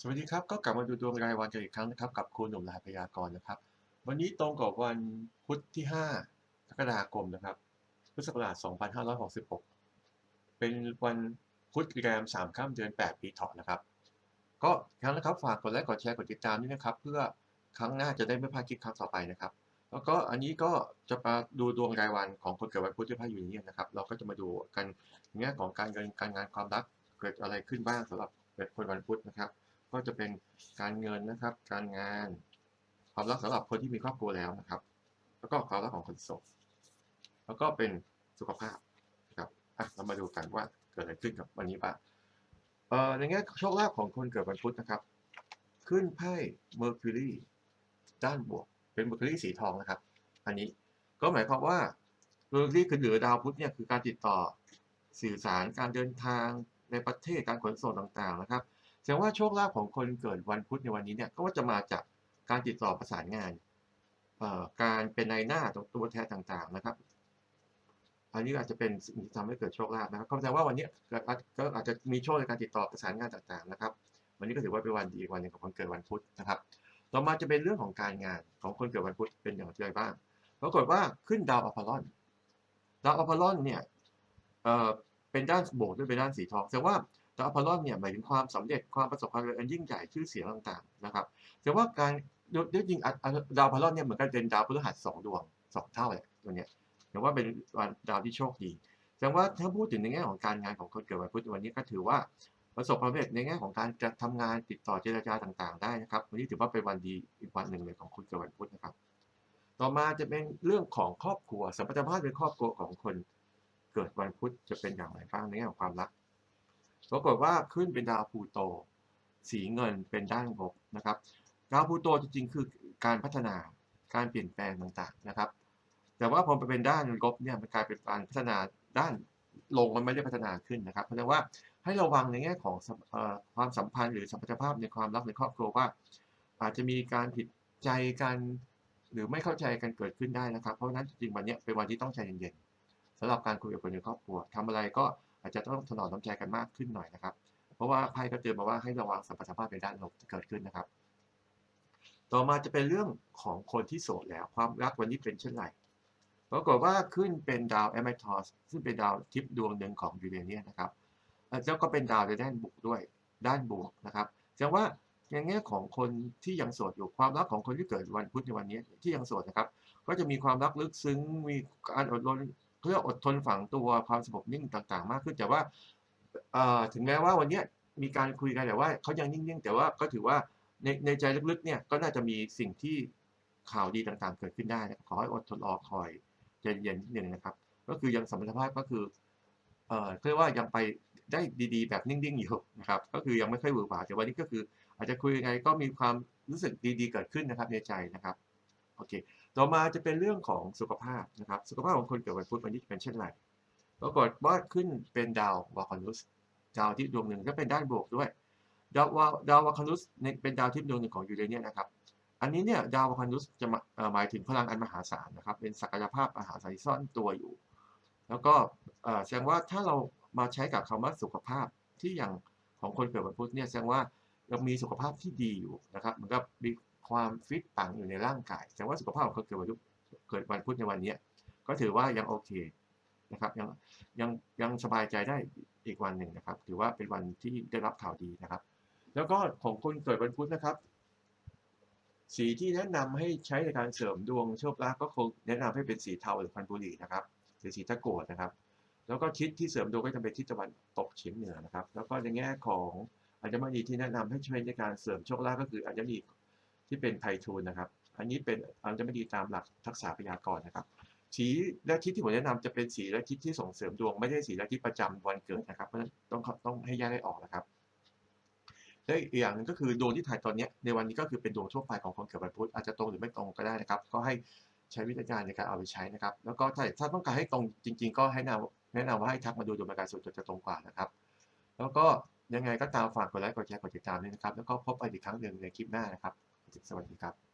สวัสดีครับ ก็กลับมาดูดวงรายวันกันอีกครั้งนะครับ กับครูหนุ่มรายพยากรณ์นะครับ วันนี้ตรงกับวันพุธที่5กรกฎาคมนะครับพุทธศักราช2566 เป็นวันพุธแรม3ค่ำเดือน 8 ปีเถาะนะครับ ก็ครั้งนะครับฝากกดไลค์กดแชร์กดติดตามด้วยนะครับ เพื่อครั้งหน้าจะได้ไม่พลาดคลิปครั้งต่อไปนะครับ แล้วก็อันนี้ก็จะมาดูดวงรายวันของคนเกิดวันพุธที่พระอยู่นี้นะครับ เราก็จะมาดูกันในแง่ของการเงินการงานความรักเกิดอะไรขึ้นบ้างสำหรับคนวันพุธนะครับ ก็จะเป็นการเงินนะครับ การงาน ความรักสำหรับคนที่มีครอบครัวแล้วนะครับ แล้วก็ความรักของคนโสดแล้วก็เป็นสุขภาพนะครับอะเรามาดูกันว่าเกิดอะไรขึ้นกับวันนี้บ้างเอ่อในแง่โชคลาภของคนเกิดวันพุธนะครับ ขึ้นไพ่เมอร์คิวรีด้านบวก เป็นเมอร์คิวรีสีทองนะครับ อันนี้ก็หมายความว่าเมอร์คิวรีคือเหนือดาวพุธเนี่ยคือการติดต่อสื่อสารการเดินทางในประเทศการขนส่งต่างๆนะครับ ดงว่าโชคลาภของคนเกิดวันพุธในวันนี้เนี่ยก็จะมาจากการติดต่อประสานงานการเป็นในายหน้าตัวแทนต่างๆนะครับ อันนี้อาจจะเป็นสิ่งที่ทำให้เกิดโชคลาภนะครับก็แสดงว่าวันนี้ก็อาจจะมีโชคในการติดต่อประสานงานต่างๆนะครับ วันนี้ก็ถือว่าเป็นวันดีวันหนึ่งของคนเกิดวันพุธนะครับ ต่อมาจะเป็นเรื่องของการงานของคนเกิดวันพุธเป็นอย่างไรบ้าง ปรากฏว่าขึ้นดาวอพอลลอน ดาวอพอลลอนเนี่ยเเป็นด้านบวกด้วยเป็นด้านสีทอง แสดงว่า ดาวอพอลลอนเนี่ยหมายถึงความสำเร็จความประสบความสำเร็จอันยิ่งใหญ่ชื่อเสียงต่างๆนะครับแต่ว่าการดจริงดาวพอลลอนเนี่ยเหมือนกันเป็นดาวพฤหัสสองดวงสองเท่าเลยตัวเนี้ยแต่ว่าเป็นดาวที่โชคดีแสดงว่าถ้าพูดถึงในแง่ของการงานของคนเกิดวันพุธวันนี้ก็ถือว่าประสบความสำเร็จในแง่ของการจะทำงานติดต่อเจรจาต่าง ๆ ได้นะครับวันนี้ถือว่าเป็นวันดีอีกวันหนึ่งเลยของคนเกิดวันพุธนะครับ ต่อมาจะเป็นเรื่องของครอบครัวสัมพันธภาพในครอบครัวของคนเกิดวันพุธจะเป็นอย่างไรบ้างในแง่ของความรัก ปรากฏว่าขึ้นเป็นดาวพูโต สีเงินเป็นด้านลบนะครับ ดาวพูโตจริงๆ คือการพัฒนาการเปลี่ยนแปลงต่างๆนะครับ แต่ว่าพอไปเป็นด้านลบเนี่ยมันกลายเป็นการพัฒนาด้านลงมันไม่ได้พัฒนาขึ้นนะครับ เพราะว่าให้ระวังในแง่ของความสัมพันธ์หรือสัมพันธภาพในความรักในครอบครัวว่า อาจจะมีการผิดใจกันหรือไม่เข้าใจกันเกิดขึ้นได้นะครับ เพราะฉะนั้นจริงๆวันนี้เป็นวันที่ต้องใจเย็นๆ สำหรับการคุยกับคนในครอบครัวทำอะไรก็อาจจะต้องถนอมน้ำใจกันมากขึ้นหน่อยนะครับ เพราะว่าไพ่ก็เตือนมาว่าให้ระวังสัมพันธภาพในด้านลบที่เกิดขึ้นนะครับ ต่อมาจะเป็นเรื่องของคนที่โสดแล้วความรักวันนี้เป็นเช่นไรปรากฏว่าขึ้นเป็นดาวแอมเมทอสซึ่งเป็นดาวทิพย์ดวงหนึ่งของยูเรเนียนะครับแล้วก็เป็นดาวในด้านบวกด้วยด้านบวกนะครับแสดงว่าในแง่ของคนที่ยังโสดอยู่ความรักของคนที่เกิดวันพุธในวันนี้ที่ยังโสดนะครับ ก็จะมีความรักลึกซึ้งมีการอดทน เพื่ออดทนฝังตัวความสงบนิ่งต่างๆ มากขึ้น แต่ว่าถึงแม้ว่าวันนี้มีการคุยกันแต่ว่าเขายังนิ่งๆ แต่ว่าก็ถือว่าในในใจลึกๆเนี่ยก็น่าจะมีสิ่งที่ข่าวดีต่างๆ เกิดขึ้นได้นะขอให้อดทนรอคอยใจเย็นนิดนึงนะครับ ก็คือยังสัมพันธภาพก็คือเอ่อเรียกว่ายังไปได้ดีๆ แบบนิ่งๆอยู่นะครับก็คือยังไม่ค่อยหวือหวาแต่วันนี้ก็คือ อาจจะคุยยังไงก็มีความรู้สึกดีๆ เกิดขึ้นนะครับในใจนะครับโอเค ต่อมาจะเป็นเรื่องของสุขภาพนะครับสุขภาพของคนเกิดวันพุธวันนี้เป็นเช่นไรปรากฏว่าขึ้นเป็นดาววาคานุสดาวที่ดวงหนึ่งก็เป็นด้านบวกด้วย ดาววาดาววาคานุสเป็นดาวที่ดวงหนึ่งของยูเรเนียนะครับ อันนี้เนี่ยดาววาคานุสจะหมายถึงพลังอันมหาศาลนะครับ เป็นศักยภาพมหาศาลที่ซ่อนตัวอยู่ แล้วก็แสดงว่าถ้าเรามาใช้กับคำว่าสุขภาพที่อย่างของคนเกิดวันพุธเนี่ยแสดงว่ายังมีสุขภาพที่ดีอยู่นะครับเหมือนกับมี ความฟิตปังอยู่ในร่างกายแสดงว่าสุขภาพของเกิดวันเกิดวันพุธในวันนี้ก็ถือว่ายังโอเคนะครับยังยังยังสบายใจได้อีกวันหนึ่งนะครับ ถือว่าเป็นวันที่ได้รับข่าวดีนะครับ แล้วก็ของคนเกิดวันพุธนะครับ สีที่แนะนำให้ใช้ในการเสริมดวงโชคลาภก็คงแนะนำให้เป็นสีเทาหรือพันบุหรี่นะครับหรือสีตะโกดนะครับ แล้วก็ทิศที่เสริมดวงก็จะเป็นทิศตะวันตกเฉียงเหนือนะครับ แล้วก็ในแง่ของอัญมณีที่แนะนำให้ใช้ในการเสริมโชคลาภก็คืออัญมณี ที่เป็นไพทูลนะครับ อันนี้เป็นอัญมณีตามหลักทักษะพยากรณ์นะครับ สีและทิศที่ผมแนะนำจะเป็นสีและทิศที่ส่งเสริมดวง ไม่ใช่สีและทิศประจำวันเกิดนะครับ เพราะฉะนั้นต้องต้องให้แยกให้ออกนะครับและอีกอย่างนึงก็คือดวงที่ถ่ายตอนนี้ในวันนี้ก็คือเป็นดวงทั่วไปของคนเกิดวันพุธอาจจะตรงหรือไม่ตรงก็ได้นะครับ ก็ให้ใช้วิธีการในการเอาไปใช้นะครับ แล้วก็ถ้าถ้าต้องการให้ตรงจริง ๆ ก็ให้นำแนะนำว่าให้ทักมาดูดวงการสุดจะตรงกว่านะครับ แล้วก็ยังไงก็ตามฝากกดไลค์กดแชร์กดติดตามด้วยนะครับ แล้วก็พบกันอีกครั้งหนึ่งในคลิปหน้านะครับ สวัสดีครับ